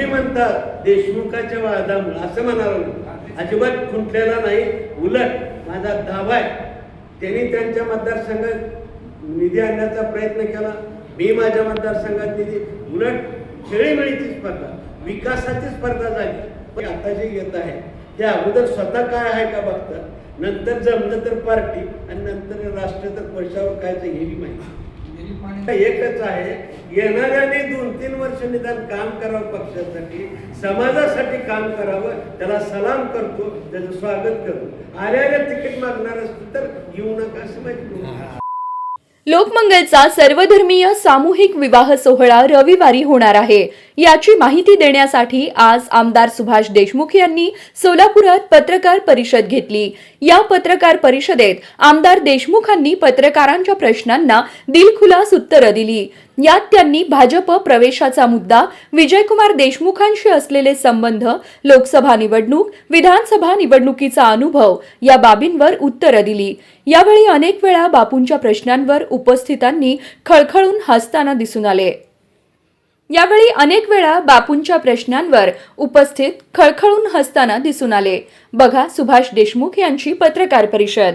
तुम्ही म्हणतात देशमुखाच्या वादामुळे असं म्हणाला अजिबात खुंटलेला नाही उलट माझा दावा आहे. त्यांनी त्यांच्या मतदारसंघात निधी आणण्याचा प्रयत्न केला. मी माझ्या मतदारसंघात निधी उलट खेळीमेळीची स्पर्धा विकासाची स्पर्धा झाली. पण आता जे येत आहे ते अगोदर स्वतः काय आहे का बघतात नंतर जमलं तर पार्टी आणि नंतर राष्ट्र तर पैशावर काय ते हेही माहिती. एकच आहे येणाऱ्याने दोन तीन वर्ष निदान काम करावं पक्षासाठी समाजासाठी काम करावं त्याला सलाम करतो त्याचं स्वागत करतो. आल्याला तिकीट मागणार असतं तर येऊ नका असं माहिती लोकमंगलचा सर्वधर्मीय सामूहिक विवाह सोहळा रविवारी होणार आहे. याची माहिती देण्यासाठी आज आमदार सुभाष देशमुख यांनी सोलापुरात पत्रकार परिषद घेतली. या पत्रकार परिषदेत आमदार देशमुखांनी पत्रकारांच्या प्रश्नांना दिलखुलास उत्तरं दिली. यात त्यांनी भाजप प्रवेशाचा मुद्दा विजयकुमार देशमुखांशी असलेले संबंध लोकसभा निवडणूक विधानसभा निवडणुकीचा अनुभव या बाबींवर उत्तरं दिली. यावेळी अनेक वेळा बापूंच्या प्रश्नांवर उपस्थितांनी खळखळून हसताना दिसून आले. यावेळी अनेक वेळा बापूंच्या प्रश्नांवर उपस्थित खळखळून हसताना दिसून आले. बघा सुभाष देशमुख यांची पत्रकार परिषद.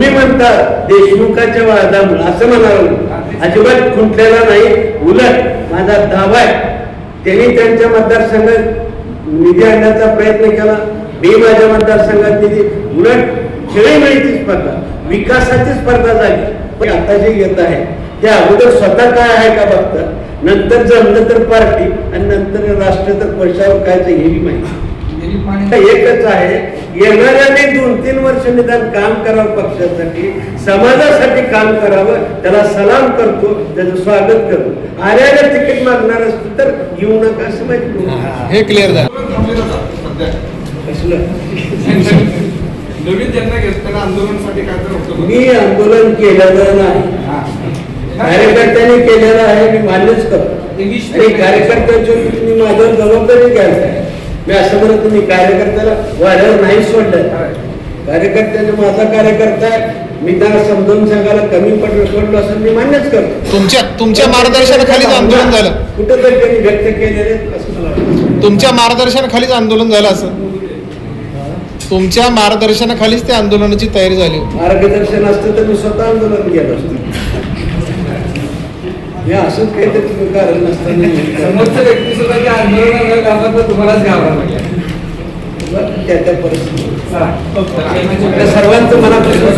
म्हणतात देशमुखाच्या वादामुळे असं म्हणाल अजिबात खुंटलेला नाही. उलट माझा दावा आहे. त्यांनी त्यांच्या मतदारसंघात निधी आणण्याचा प्रयत्न केला. मी माझ्या मतदारसंघात निधी उलट खेळीमेळीची स्पर्धा विकासाची स्पर्धा झाली. पण आता जे येत आहे ते अगोदर स्वतः काय आहे का बघतात नंतर जमलं तर पार्टी आणि नंतर राष्ट्र तर पैशावर काय हेही माहिती. एकच आहे येणाऱ्याने दोन तीन वर्ष निदान काम करावं पक्षासाठी समाजासाठी काम करावं त्याला सलाम करतो त्याचं स्वागत करतो. आल्याला तिकीट मागणार असतं तर येऊ नका असं माहिती हे क्लिअर मी आंदोलन केलेलं नाही. कार्यकर्त्यांनी केलेलं आहे मी मान्यच करतो. कार्यकर्त्यांच्या तुम्ही माझ्यावर जबाबदारी घ्यायला. मी असं म्हणत तुम्ही कार्यकर्त्याला वाऱ्यावर नाही सोडलं. कार्यकर्त्याने माझा कार्यकर्ता मी त्याला समजावून सांगायला कमी पडलो सोडलो असं मी मान्यच करतो. तुमच्या तुमच्या मार्गदर्शनाखालीच आंदोलन झालं. कुठंतरी त्यांनी व्यक्त केलेले असं मला वाटतं. तुमच्या मार्गदर्शनाखालीच आंदोलन झालं असं. तुमच्या मार्गदर्शनाखालीच त्या आंदोलनाची तयारी झाली. मार्गदर्शन असतं तर मी स्वतः आंदोलन केलं असतं. हे असंच काहीतरी कारण नसताना समोरच्या व्यक्ती सुद्धा त्या आंदोलनाला घाबरत तर तुम्हालाच त्या त्या परिस्थिती. आपल्या सर्वांचं मनापासून